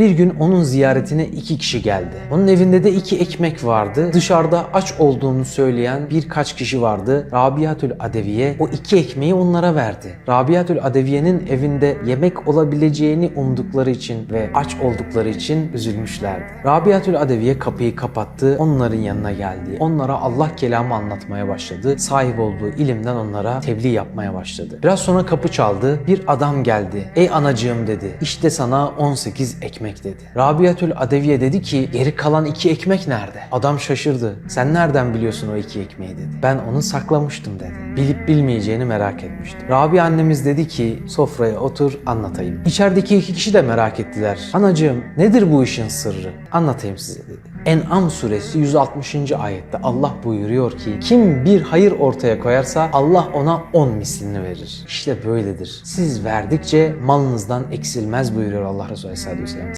Bir gün onun ziyaretine iki kişi geldi. Onun evinde de iki ekmek vardı. Dışarıda aç olduğunu söyleyen birkaç kişi vardı. Rabiatül Adeviye o iki ekmeği onlara verdi. Rabiatül Adeviye'nin evinde yemek olabileceğini umdukları için ve aç oldukları için üzülmüşlerdi. Rabiatül Adeviye kapıyı kapattı, onların yanına geldi. Onlara Allah kelamı anlatmaya başladı. Sahip olduğu ilimden onlara tebliğ yapmaya başladı. Biraz sonra kapı çaldı. Bir adam geldi. Ey anacığım dedi. İşte sana 18 ekmek dedi. Rabiatül Adeviye dedi ki geri kalan iki ekmek nerede? Adam şaşırdı. Sen nereden biliyorsun o iki ekmeği dedi. Ben onu saklamıştım dedi. Bilip bilmeyeceğini merak etmiştim. Rabia annemiz dedi ki sofraya otur anlatayım. İçerideki iki kişi de merak ettiler. Anacığım nedir bu işin sırrı? Anlatayım size dedi. En'am suresi 160. ayette Allah buyuruyor ki kim bir hayır ortaya koyarsa Allah ona 10 mislini verir. İşte böyledir. Siz verdikçe malınızdan eksilmez buyuruyor Allah Resulü Aleyhisselatü Vesselam.